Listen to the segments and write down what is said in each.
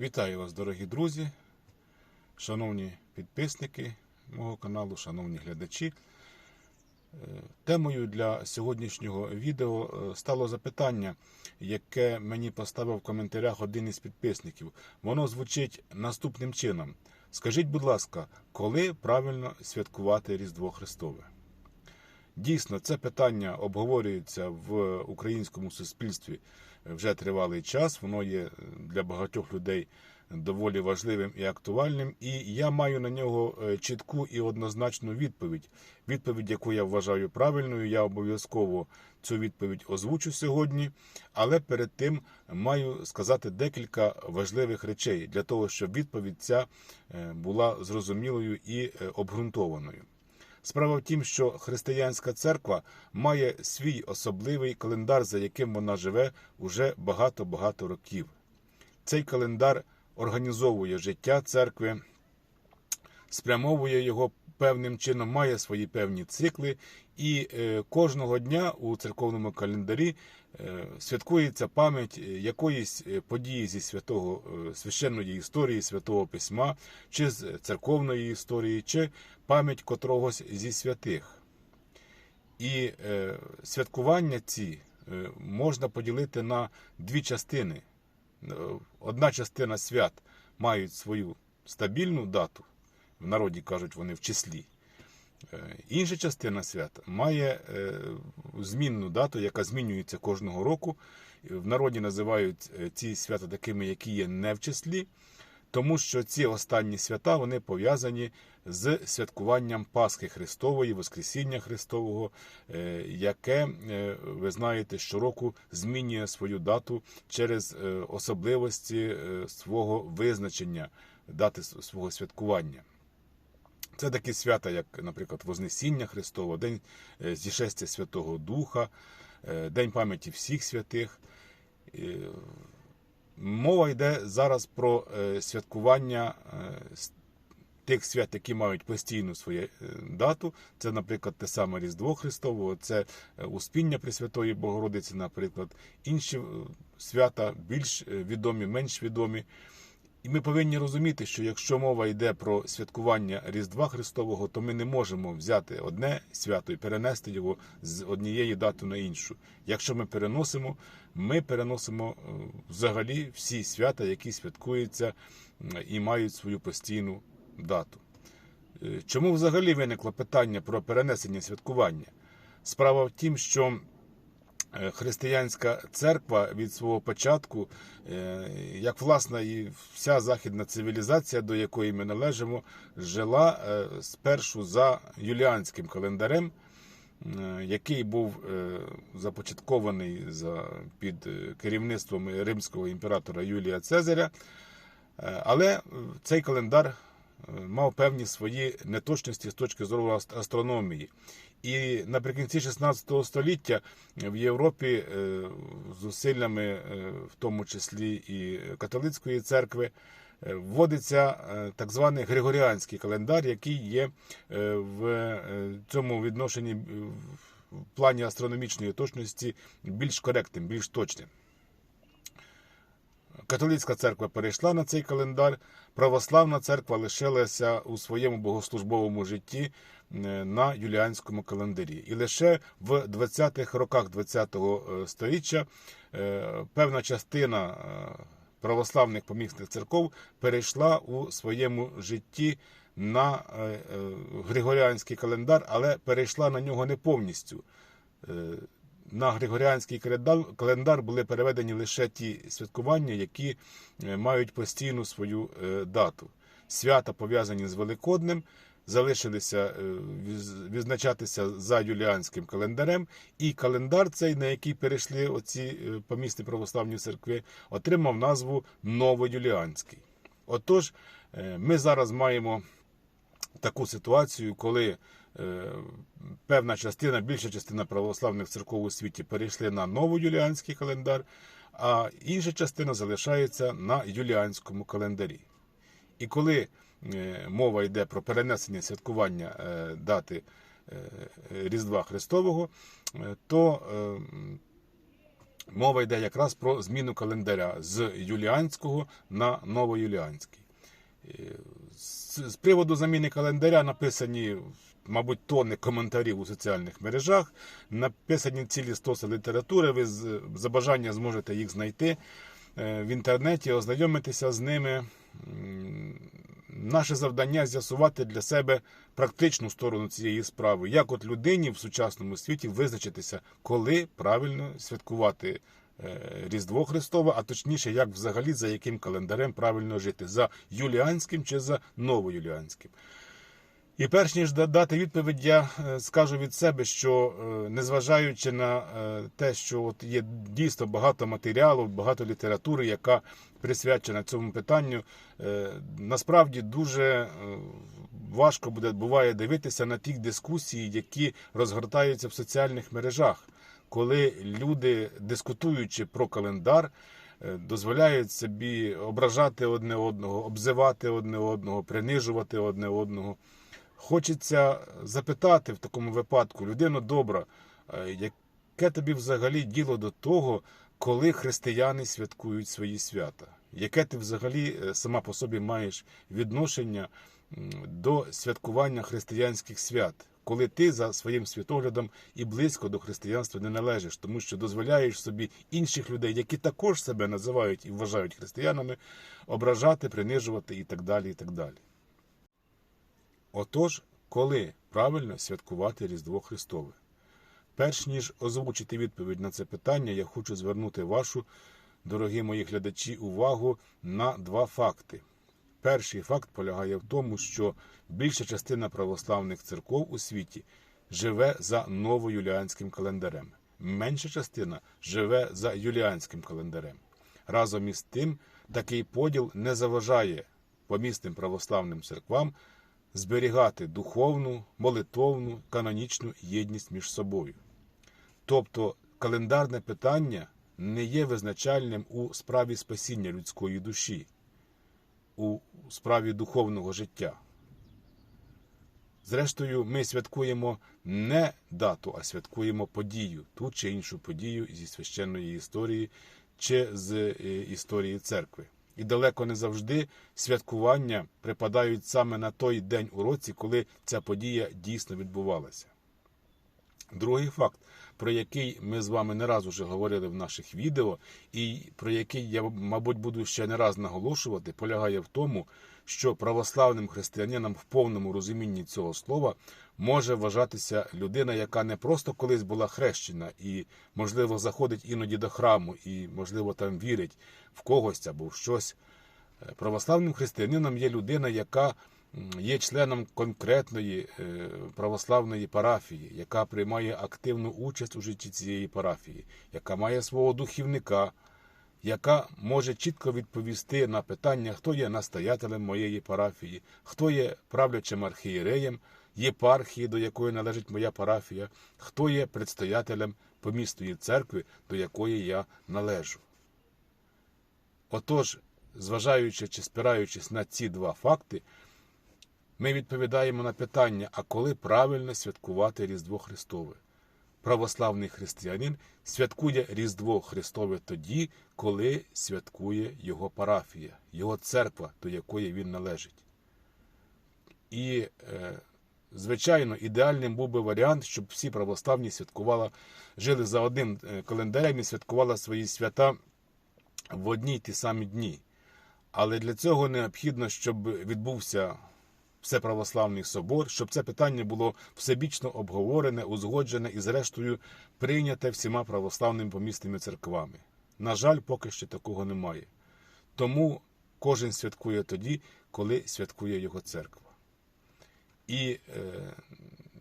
Вітаю вас, дорогі друзі, шановні підписники мого каналу, шановні глядачі. Е, Темою для сьогоднішнього відео е, стало запитання, яке мені поставив в коментарях один із підписників. Воно звучить наступним чином: Скажіть, будь ласка, коли правильно святкувати Різдво Христове? Дійсно, це питання обговорюється в українському суспільстві вже тривалий час. Воно є для багатьох людей доволі важливим і актуальним. І я маю на нього е, чітку і однозначну відповідь. Відповідь, яку я вважаю правильною. Я обов'язково цю відповідь озвучу сьогодні. Але перед тим маю сказати декілька важливих речей для того, щоб відповідь ця е, була зрозумілою і е, обґрунтованою. Справа в тім, що християнська церква має свій особливий календар, за яким вона живе уже багато-багато років. Цей календар організовує життя церкви, спрямовує його певним чином, має свої певні цикли, і е, кожного дня у церковному календарі е, святкується пам'ять якоїсь е, події зі святого священної історії, святого письма, чи з церковної історії, чи пам'ять котрогось зі святих. І святкування ці можна поділити на дві частини. Одна частина свят мають свою стабільну дату, в народі кажуть вони в числі. Е, Інша частина свят має е, змінну дату, яка змінюється кожного року. В народі називають е, ці свята такими, які є не в числі, тому що ці останні свята вони пов'язані з святкуванням Пасхи Христової, Воскресіння Христового, е, яке, е, ви знаєте, щороку змінює свою дату через е, особливості е, свого визначення, дати свого святкування. Це такі свята, як, наприклад, Вознесіння Христового, День е, зішестя Святого Духа, е, День пам'яті всіх святих. Е, Мова йде зараз про святкування тих свят, які мають постійну свою дату. Це, наприклад, те саме Різдво Христового, це Успіння Пресвятої Богородиці, наприклад, інші свята більш відомі, менш відомі. І ми повинні розуміти, що якщо мова йде про святкування Різдва Христового, то ми не можемо взяти одне свято і перенести його з однієї дати на іншу. Якщо ми переносимо, ми переносимо е, взагалі всі свята, які святкуються і мають свою постійну дату. Е, Чому взагалі виникло питання про перенесення святкування? Справа в тім, що християнська церква від свого початку, е, як власна і вся західна цивілізація, до якої ми належимо, жила е, спершу за юліанським календарем, е, який був е, започаткований під е, керівництвом римського імператора Юлія Цезаря. Е, Але е, цей календар е, мав певні свої неточності з точки зору астрономії. І наприкінці 16 століття в Європі е, зусиллями, е, в тому числі і католицької церкви, е, вводиться так званий Григоріанський календар, який є в цьому відношенні в плані астрономічної точності більш коректним, більш точним. Католицька церква перейшла на цей календар, православна церква лишилася у своєму богослужбовому житті е, на юліанському календарі. І лише в 20-х роках 20-го століття е, певна частина е, православних помісних церков перейшла у своєму житті на е, е, григоріанський календар, але перейшла на нього не повністю. На Григоріанський календар- були переведені лише ті святкування, які е, мають постійну свою е, дату. Свята, пов'язані з Великоднем, залишилися е, відзначатися за юліанським календарем, і календар цей, на який перейшли оці помісні православні церкви, отримав назву Новоюліанський. Отож, ми зараз маємо таку ситуацію, коли е, певна частина, більша частина православних церков у світі перейшли на новоюліанський календар, а інша частина залишається на юліанському календарі. І коли е, мова йде про перенесення святкування е, дати Різдва Христового, то Мова йде якраз про зміну календаря з юліанського на новоюліанський. З, приводу заміни календаря написані, мабуть, тонни коментарів у соціальних мережах, написані цілі стоси літератури. Ви за бажання зможете їх знайти е, в інтернеті, ознайомитися з ними. Наше завдання з'ясувати для себе практичну сторону цієї справи, як от людині в сучасному світі визначитися, коли правильно святкувати Різдво Христове, а точніше, як взагалі за яким календарем правильно жити, за юліанським чи за новоюліанським. І перш ніж дати відповідь, я е, скажу від себе, що е, незважаючи на е, те, що от є дійсно багато матеріалу, багато літератури, яка присвячена цьому питанню, е, насправді дуже е, важко буде буває дивитися на ті дискусії, які розгортаються в соціальних мережах, коли люди, дискутуючи про календар, е, дозволяють собі ображати одне одного, обзивати одне одного, принижувати одне одного. Хочеться запитати в такому випадку, людино добра, е, яке тобі взагалі діло до того, коли християни святкують свої свята? Яке ти взагалі е, сама по собі маєш відношення до святкування християнських свят, коли ти за своїм світоглядом і близько до християнства не належиш, тому що дозволяєш собі інших людей, які також себе називають і вважають християнами, ображати, принижувати і так далі. і так далі. Отож, коли правильно святкувати Різдво Христове? Перш ніж озвучити відповідь на це питання, я хочу звернути вашу, дорогі мої глядачі, увагу на два факти. Перший факт полягає в тому, що більша частина православних церков у світі живе за новоюліанським календарем. Менша частина живе за юліанським календарем. Разом із тим, такий поділ не заважає помісним православним церквам зберігати духовну, молитовну, канонічну єдність між собою. Тобто календарне питання не є визначальним у справі спасіння людської душі, у справі духовного життя. Зрештою, ми святкуємо не дату, а святкуємо подію, ту чи іншу подію зі священної історії чи з е, історії церкви. І далеко не завжди святкування припадають саме на той день у році, коли ця подія дійсно відбувалася. Другий факт, про який ми з вами не раз уже говорили в наших відео, і про який я, мабуть, буду ще не раз наголошувати, полягає в тому, що православним християнинам в повному розумінні цього слова може вважатися людина, яка не просто колись була хрещена і, можливо, заходить іноді до храму, і, можливо, там вірить в когось або в щось. Е, Православним християнином є людина, яка є членом конкретної е, православної парафії, яка приймає активну участь у житті цієї парафії, яка має свого духівника, яка може чітко відповісти на питання, хто є настоятелем моєї парафії, хто є правлячим архієреєм єпархії, до якої належить моя парафія, хто є предстоятелем помісної церкви, до якої я належу. Отож, зважаючи чи спираючись на ці два факти, ми відповідаємо на питання, а коли правильно святкувати Різдво Христове? Православний християнин святкує Різдво Христове тоді, коли святкує його парафія, його церква, до якої він належить. І, е, звичайно, ідеальним був би варіант, щоб всі православні святкували, жили за одним е, календарем і святкували свої свята в одні й ті самі дні. Але для цього необхідно, щоб відбувся всеправославний собор, щоб це питання було всебічно обговорене, узгоджене і, зрештою, прийняте всіма православними помісними церквами. На жаль, поки що такого немає. Тому кожен святкує тоді, коли святкує його церква. І е,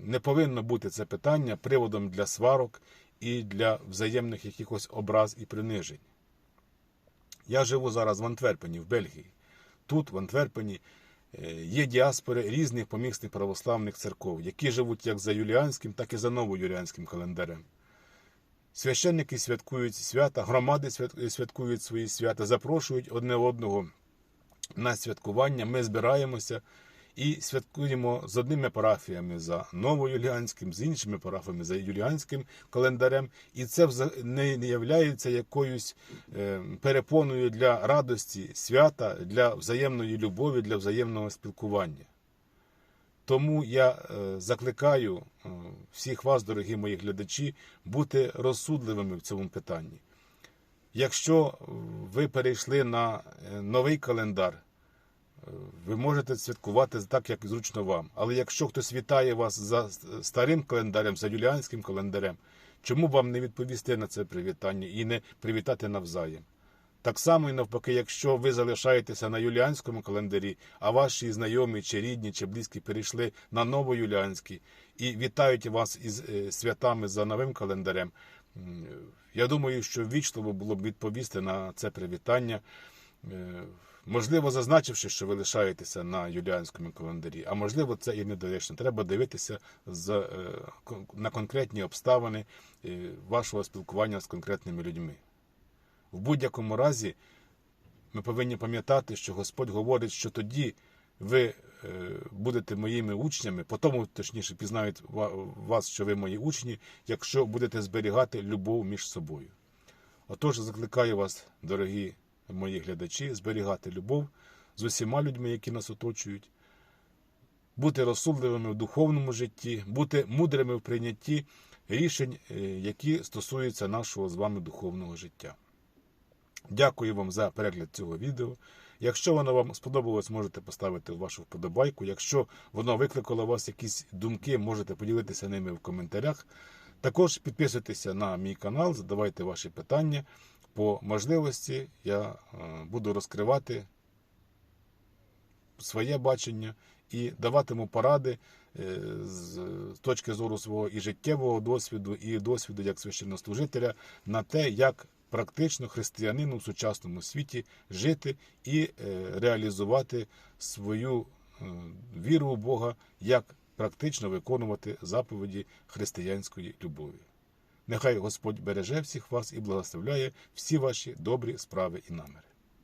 не повинно бути це питання приводом для сварок і для взаємних якихось образ і принижень. Я живу зараз в Антверпені, в Бельгії. Тут, в Антверпені, є діаспори різних помісних православних церков, які живуть як за юліанським, так і за новоюліанським календарем. Священники святкують свята, громади святкують свої свята, запрошують одне одного на святкування. Ми збираємося і святкуємо з одними парафіями за новоюліанським, з іншими парафіями за юліанським календарем. І це не являється якоюсь е, перепоною для радості, свята, для взаємної любові, для взаємного спілкування. Тому я е, закликаю е, всіх вас, дорогі мої глядачі, бути розсудливими в цьому питанні. Якщо ви перейшли на новий календар, ви можете святкувати так, як зручно вам. Але якщо хтось вітає вас за старим календарем, за юліанським календарем, чому вам не відповісти на це привітання і не привітати навзаєм? Так само і навпаки, якщо ви залишаєтеся на юліанському календарі, а ваші знайомі, чи рідні, чи близькі перейшли на новоюліанський і вітають вас із е, святами за новим календарем, я думаю, що ввічливо було б відповісти на це привітання. Е, Можливо, зазначивши, що ви лишаєтеся на юліанському календарі, а можливо, це і недоречно. Треба дивитися е, на конкретні обставини е, вашого спілкування з конкретними людьми. В будь-якому разі ми повинні пам'ятати, що Господь говорить, що тоді ви будете моїми учнями, по тому, точніше, пізнають вас, що ви мої учні, якщо будете зберігати любов між собою. Отож, закликаю вас, дорогі мої глядачі, зберігати любов з усіма людьми, які нас оточують, бути розсудливими в духовному житті, бути мудрими в прийнятті рішень, е, які стосуються нашого з вами духовного життя. Дякую вам за перегляд цього відео. Якщо воно вам сподобалось, можете поставити вашу вподобайку. Якщо воно викликало у вас якісь думки, можете поділитися ними в коментарях. Також підписуйтеся на мій канал, задавайте ваші питання. По можливості я е, буду розкривати своє бачення і даватиму поради е, з точки зору свого і життєвого досвіду, і досвіду як священнослужителя на те, як практично християнину в сучасному світі жити і е, реалізувати свою віру у Бога, як практично виконувати заповіді християнської любові. Нехай Господь береже всіх вас і благословляє всі ваші добрі справи і наміри.